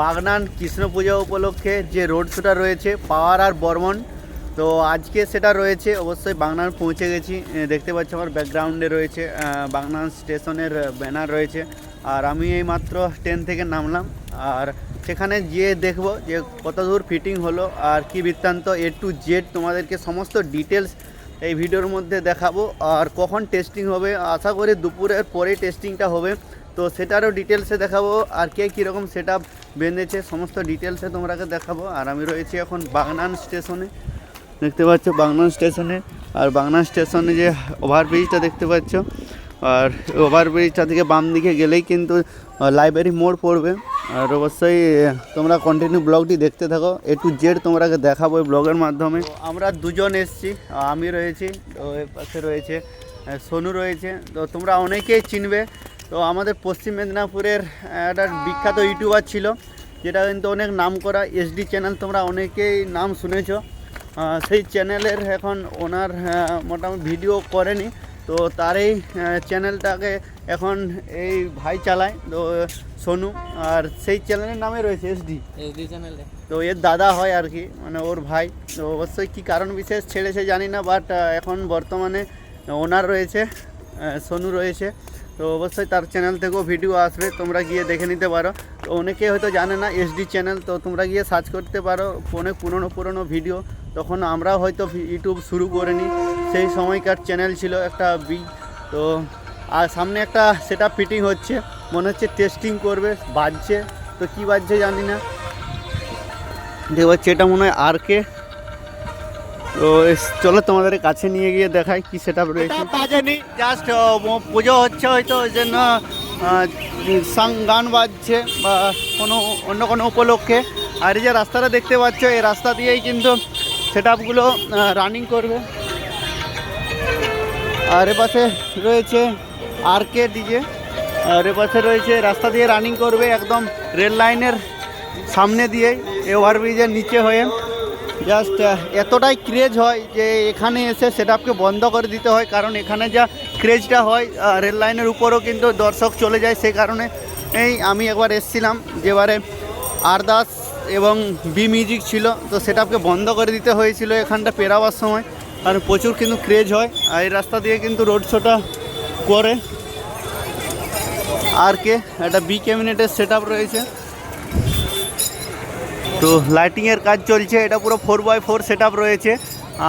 বাগনান কৃষ্ণ পূজা উপলক্ষে যে রোড শোটা রয়েছে, পাওয়ার আর বর্মন, তো আজকে সেটা রয়েছে, অবশ্যই বাগনান পৌঁছে গেছি। দেখতে পাচ্ছি আমার ব্যাকগ্রাউন্ডে রয়েছে বাগনান স্টেশনের ব্যানার রয়েছে, আর আমি এই মাত্র ট্রেন থেকে নামলাম, আর সেখানে গিয়ে দেখব যে কত দূর ফিটিং হলো, আর কি বৃত্তান্ত, এ টু জেড তোমাদেরকে সমস্ত ডিটেলস এই ভিডিওর মধ্যে দেখাবো, আর কখন টেস্টিং হবে, আশা করি দুপুরের পরেই টেস্টিংটা হবে। তো সেটারও ডিটেলসে দেখাবো আর কে কীরকম সেট আপ বেঁধেছে, সমস্ত ডিটেলসে তোমরাকে দেখাবো। আর আমি রয়েছি এখন বাগনান স্টেশনে দেখতে পাচ্ছ বাগনান স্টেশনে আর বাগনান স্টেশনে যে ওভারব্রিজটা দেখতে পাচ্ছ। আর ওভারব্রিজটা থেকে বাম দিকে গেলেই কিন্তু লাইব্রেরি মোড় পড়বে। আর অবশ্যই তোমরা কন্টিনিউ ব্লগটি দেখতে থাকো। এ টু জেড তোমরাকে দেখাবো এই ব্লগের মাধ্যমে। আমরা দুজন এসেছি। আমি রয়েছি তো এর পাশে রয়েছে সোনু রয়েছে। তো তোমরা অনেকেই চিনবে তো আমাদের পশ্চিম মেদিনীপুরের একটা বিখ্যাত ইউটিউবার ছিল যেটা কিন্তু অনেক নাম করা এসডি চ্যানেল তোমরা অনেকেই নাম শুনেছ। সেই চ্যানেলের এখন ওনার মোটামুটি ভিডিও করেনি তো তার এই চ্যানেলটাকে এখন এই ভাই চালায় তো সোনু আর সেই চ্যানেলের নামে রয়েছে এসডি এসডি চ্যানেলে তো এর দাদা হয় আর কি মানে ওর ভাই তো অবশ্যই কী কারণ বিশেষ ছেড়েছে জানি না বাট এখন বর্তমানে ওনার রয়েছে সোনু রয়েছে। তো অবশ্যই তার চ্যানেল থেকেও ভিডিও আসবে, তোমরা গিয়ে দেখে নিতে পারো। তো অনেকে হয়তো জানে না এসডি চ্যানেল তো তোমরা গিয়ে সার্চ করতে পারো অনেক পুরনো পুরনো ভিডিও তখন আমরাও হয়তো ইউটিউব শুরু করিনি সেই সময়কার চ্যানেল ছিল একটা বিগ তো, আর সামনে একটা সেটা ফিটিং হচ্ছে। মনে হচ্ছে টেস্টিং করবে, বাজছে। তো কী বাজছে জানি না। দেখতে এটা মনে হয় আর কে তো চলো তোমাদের কাছে নিয়ে গিয়ে দেখাই কি সেটা রয়েছে। বাজেনি জাস্ট পুজো হচ্ছে হয়তো ওই জন্য সাং গান বাজছে বা কোনো অন্য কোনো উপলক্ষে। আর এই যে রাস্তাটা দেখতে পাচ্ছ এই রাস্তা দিয়েই কিন্তু সেট আপগুলো রানিং করবে। আর এপাশে রয়েছে আর কে ডিজে আর এপাশে রয়েছে রাস্তা দিয়ে রানিং করবে একদম রেল লাইনের সামনে দিয়েই এই ওভারব্রিজের নিচে হয়ে। জাস্ট এতটাই ক্রেজ হয় যে এখানে এসে সেটআপকে বন্ধ করে দিতে হয়। কারণ এখানে যা ক্রেজটা হয় রেল লাইনের উপরও কিন্তু দর্শক চলে যায়। সেই কারণে এই আমি একবার এসছিলাম, যেবারে আরদাস এবং বি মিউজিক ছিল। তো সেটআপকে বন্ধ করে দিতে হয়েছিল এখানটা পেরাবার সময়। আর প্রচুর কিন্তু ক্রেজ হয়। আর এই রাস্তা দিয়ে কিন্তু রোড শোটা করে। আর কে? একটা বি ক্যাবিনেটের সেট রয়েছে। তো লাইটিংয়ের কাজ চলছে, এটা পুরো ফোর বাই ফোর সেট রয়েছে।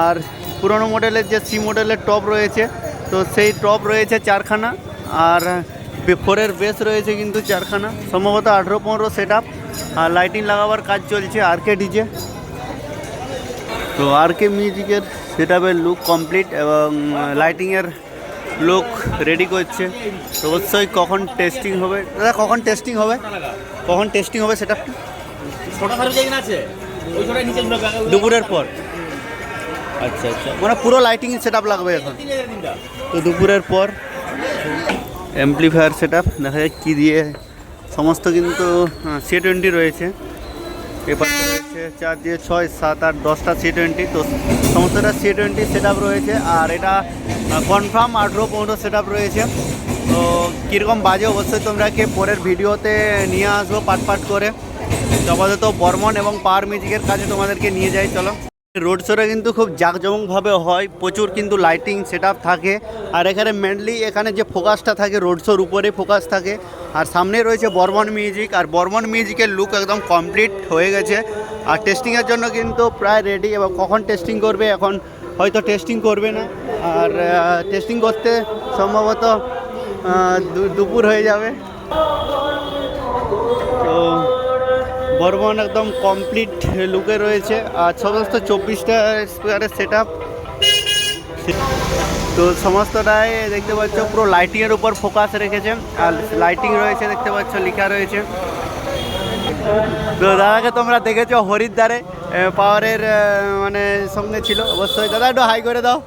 আর পুরনো মডেলের যে সি মডেলের টপ রয়েছে, তো সেই টপ রয়েছে চারখানা। আর ফোরের বেস রয়েছে কিন্তু চারখানা। সম্ভবত আঠেরো পনেরো সেট আর লাইটিং লাগাবার কাজ চলছে আর কে ডিজে তো আর কে মিউজিকের সেট লুক কমপ্লিট এবং লাইটিংয়ের লুক রেডি করছে। অবশ্যই কখন টেস্টিং হবে? দাদা, কখন টেস্টিং হবে? কখন টেস্টিং হবে সেটা ছোট সার্ভিস আছে ওই ছোট নিচে দুপুরের পর। আচ্ছা আচ্ছা। মানে পুরো লাইটিং সেট আপ লাগবে এখন? তো দুপুরের পর অ্যাম্পলিফায়ার সেট আপ দেখা যায় কী দিয়ে। সমস্ত কিন্তু সি টোয়েন্টি রয়েছে। এপাশে রয়েছে চার দিয়ে ছয় সাত আট দশটা সি টোয়েন্টি তো সমস্তটা সি টোয়েন্টি সেট আপ রয়েছে। আর এটা কনফার্ম আঠেরো পনেরো সেট আপ রয়েছে। তো কীরকম বাজে অবশ্যই তোমরাকে পরের ভিডিওতে নিয়ে আসব পাট পাট করে। আপাতত বর্মন এবং পাওয়ার মিউজিকের কাছে তোমাদেরকে নিয়ে যাই, চলো। রোড শোটা কিন্তু খুব জাঁকজমকভাবে হয়, প্রচুর কিন্তু লাইটিং সেট থাকে। আর এখানে মেনলি এখানে যে ফোকাসটা থাকে রোড শোর উপরে ফোকাস থাকে। আর সামনে রয়েছে বর্মন মিউজিক আর বর্মন মিউজিকের লুক একদম কমপ্লিট হয়ে গেছে। আর টেস্টিংয়ের জন্য কিন্তু প্রায় রেডি এবং কখন টেস্টিং করবে, এখন হয়তো টেস্টিং করবে না। আর টেস্টিং করতে সম্ভবত দুপুর হয়ে যাবে। তো বর্মন একদম কমপ্লিট লুকে রয়েছে। আর সমস্ত চব্বিশটা স্পিকারের সেট তো সমস্তটাই দেখতে পাচ্ছ, পুরো লাইটিংয়ের উপর ফোকাস রেখেছে। আর লাইটিং রয়েছে, দেখতে পাচ্ছ, লেখা রয়েছে। তো দাদাকে তোমরা দেখেছ হরিদ্বারে পাওয়ারের মানে সঙ্গে ছিল। অবশ্যই, দাদা একটু হাই করে দাও।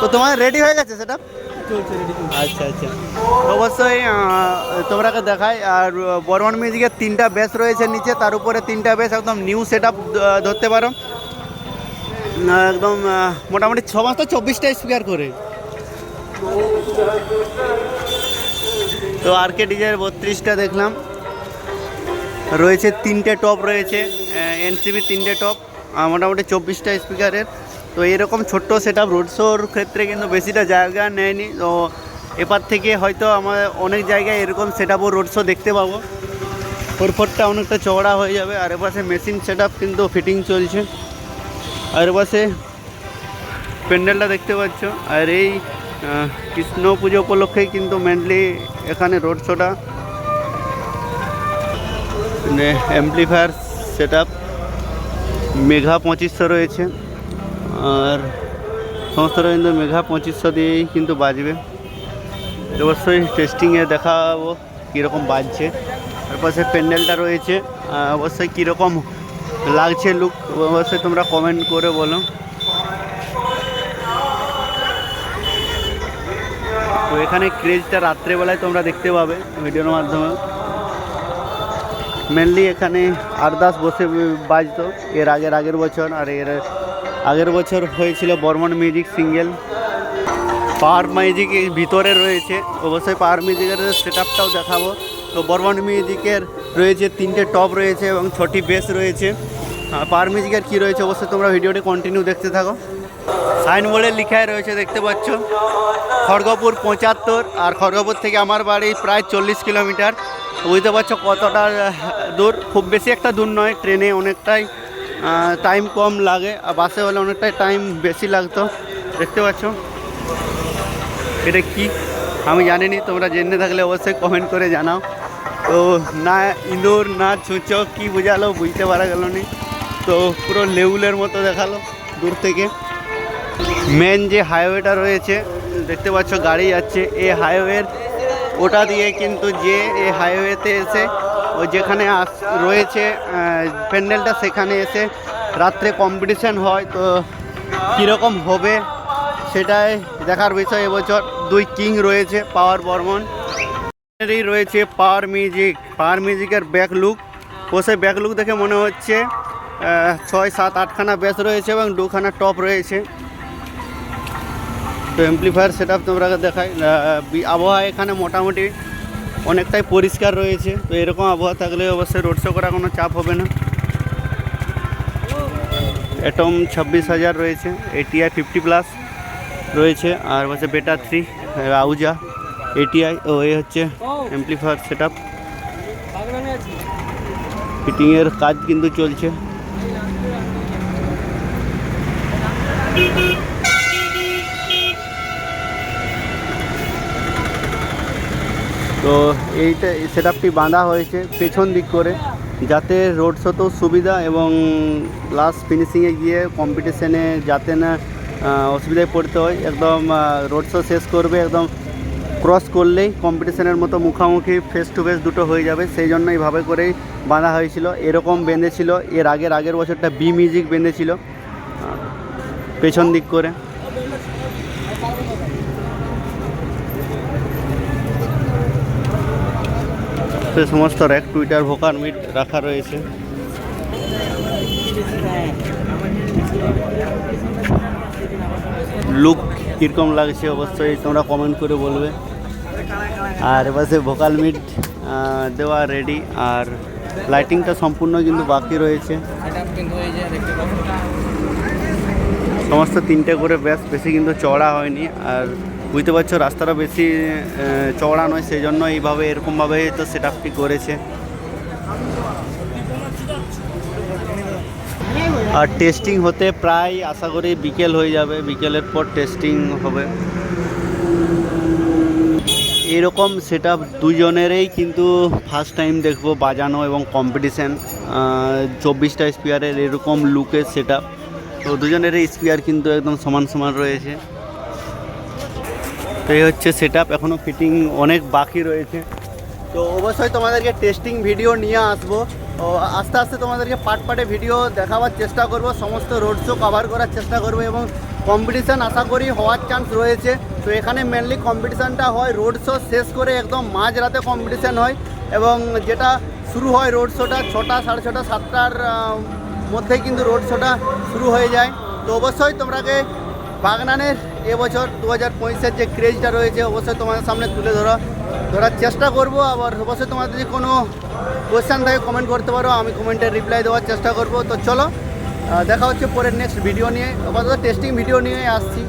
তো তোমার রেডি হয়ে গেছে সেটা আচ্ছা আচ্ছা। অবশ্যই তোমরাকে দেখাই, আর বর্মন মিউজিকের তিনটা বেস রয়েছে নিচে, তার উপরে তিনটা বেস একদম নিউ সেট ধরতে পারো। একদম মোটামুটি ছ মাস তো চব্বিশটা স্পিকার করে। তো আর কে ডিজের বত্রিশটা দেখলাম। রয়েছে তিনটে টপ রয়েছে এনসিবি তিনটে টপ মোটামুটি চব্বিশটা স্পিকারের তো এরকম ছোট্ট সেট আপ রোড শোর ক্ষেত্রে কিন্তু বেশিটা জায়গা নেয়নি। তো এপার থেকে হয়তো আমার অনেক জায়গায় এরকম সেট আপও রোড শো দেখতে পাবো। ফোর ফোরটা অনেকটা চওড়া হয়ে যাবে, আর এপাশে মেশিন সেট আপ কিন্তু ফিটিং চলছে। আর এপাশে প্যান্ডেলটা দেখতে পাচ্ছ, আর এই কৃষ্ণ পুজো উপলক্ষেই কিন্তু মেনলি এখানে রোড শোটা অ্যাম্পলিফায়ার সেট আপ মেঘা পঁচিশশো রয়েছে। আর সমস্তটা কিন্তু মেঘা পঁচিশশো দিয়েই কিন্তু বাজবে। অবশ্যই টেস্টিংয়ে দেখাবো কীরকম বাজছে। তার পাশে প্যান্ডেলটা রয়েছে অবশ্যই কীরকম লাগছে লুক অবশ্যই তোমরা কমেন্ট করে বলো। তো এখানে ক্রেজটা রাত্রেবেলায় তোমরা দেখতে পাবে ভিডিওর মাধ্যমে। মেনলি এখানে আরদাস বসে বাজতো, এর আগের আগের বছর, আর এর আগের বছর হয়েছিল Barman music single. Power music ভিতরে রয়েছে। অবশ্যই পাওয়ার মিউজিকের সেট আপটাও দেখাবো। তো বর্মন মিউজিকের রয়েছে তিনটে টপ রয়েছে এবং ছটি বেস রয়েছে। পাওয়ার মিউজিকের কী রয়েছে অবশ্যই তোমরা ভিডিওটি কন্টিনিউ দেখতে থাকো। সাইন বোর্ডে লিখায় রয়েছে, দেখতে পাচ্ছ? খড়গপুর পঁচাত্তর আর খড়গপুর থেকে আমার বাড়ি প্রায় চল্লিশ কিলোমিটার। বুঝতে পারছ কতটা দূর? খুব বেশি একটা দূর নয়, ট্রেনে অনেকটাই টাইম কম লাগে, আর বাসে হলে অনেকটাই টাইম বেশি লাগতো। দেখতে পাচ্ছ? এটা কি? আমি জানিনি, তোমরা জেনে থাকলে অবশ্যই কমেন্ট করে জানাও। তো না ইঁদুর না ছুঁচো, কি বোঝালো বুঝতে পারা গেল নি। তো পুরো লেউলের মতো দেখাল দূর থেকে। মেন যে হাইওয়েটা রয়েছে, দেখতে পাচ্ছ, গাড়ি যাচ্ছে। এই হাইওয়ের ওটা দিয়ে কিন্তু যে এই হাইওয়েতে এসে যেখানে আস রয়েছে প্যান্ডেলটা সেখানে এসে রাত্রে কম্পিটিশান হয় তো কীরকম হবে সেটাই দেখার বিষয়। এবছর দুই কিং রয়েছে পাওয়ার বর্মন। এরই রয়েছে পাওয়ার মিউজিক। পাওয়ার মিউজিকের ব্যাক লুক ও বসে ব্যাক লুক দেখে মনে হচ্ছে ছয় সাত আটখানা ব্যাস রয়েছে এবং দুখানা টপ রয়েছে। তো এমপ্লিফায়ার সেট আপ তোমরা আহ, আবহাওয়া এখানে মোটামুটি অনেকটাই পরিষ্কার রয়েছে, তো এরকম আবহাওয়া থাকলে অবশ্যই রোড শো করা কোনো চাপ হবে না। অ্যাটম ছাব্বিশ হাজার রয়েছে এটিআই ফিফটি প্লাস রয়েছে, আর হচ্ছে বেটা থ্রি আউজা এটিআই ও, এ হচ্ছে এমপ্লিফায়ার সেট আপ ফিটিংয়ের কাজ কিন্তু চলছে। তো এইটা সেট আপটি বাঁধা হয়েছে পেছন দিক করে, যাতে রোড শোতেও সুবিধা এবং লাস্ট ফিনিশিংয়ে গিয়ে কম্পিটিশানে যাতে না অসুবিধায় পড়তে হয়। একদম রোড শো শেষ করবে, একদম ক্রস করলেই কম্পিটিশানের মতো মুখামুখি ফেস টু ফেস দুটো হয়ে যাবে। সেই জন্য এইভাবে করেই বাঁধা হয়েছিল। এরকম বেঁধেছিল, এর আগের আগের বছরটা বি মিউজিক বেঁধেছিল পেছন দিক করে। সে সমস্ত র্যাক টুইটার ভোকার মিট রাখা রয়েছে। লুক কীরকম লাগছে অবশ্যই তোমরা কমেন্ট করে বলবে। আর এবারে ভোকাল মিট দেওয়া রেডি আর লাইটিংটা সম্পূর্ণ কিন্তু বাকি রয়েছে। সমস্ত তিনটে করে ব্যাস, বেশি কিন্তু চড়া হয়নি, আর বুঝতে পারছ, রাস্তাটা বেশি চওড়া নয় সেই জন্য এইভাবে, এরকমভাবে তো সেট আপটি করেছে। আর টেস্টিং হতে প্রায়, আশা করি বিকেল হয়ে যাবে, বিকেলের পর টেস্টিং হবে। এরকম সেট আপ দুজনেরই কিন্তু ফার্স্ট টাইম দেখব বাজানো এবং কম্পিটিশান চব্বিশটা স্পিয়ারের এরকম লুকের সেট আপ তো দুজনেরই স্পিয়ার কিন্তু একদম সমান সমান রয়েছে। তো এই হচ্ছে সেট আপ এখনও ফিটিং অনেক বাকি রয়েছে। তো অবশ্যই তোমাদেরকে টেস্টিং ভিডিও নিয়ে আসব। আস্তে আস্তে তোমাদেরকে পার্ট পার্টে ভিডিও দেখাবার চেষ্টা করব, সমস্ত রোড শো কভার করার চেষ্টা করব এবং কম্পিটিশান আশা করি হওয়ার চান্স রয়েছে। তো এখানে মেনলি কম্পিটিশানটা হয় রোড শো শেষ করে একদম মাঝরাতে কম্পিটিশান হয় এবং যেটা শুরু হয় রোড শোটা ছটা, সাড়ে ছটা, সাতটার মধ্যেই কিন্তু রোড শোটা শুরু হয়ে যায়। তো অবশ্যই তোমরাকে বাগনানের এবছর দু হাজার পঁচিশের যে ক্রেজটা রয়েছে, অবশ্যই তোমাদের সামনে তুলে ধরা। ধরার চেষ্টা করব, আবার অবশ্যই তোমাদের যদি কোনো কোয়েশ্চেন থাকে কমেন্ট করতে পারো। আমি কমেন্টে রিপ্লাই দেওয়ার চেষ্টা করব। তো চলো দেখা হচ্ছে পরের নেক্সট ভিডিও নিয়ে। আপাতত টেস্টিং ভিডিও নিয়ে আসছি।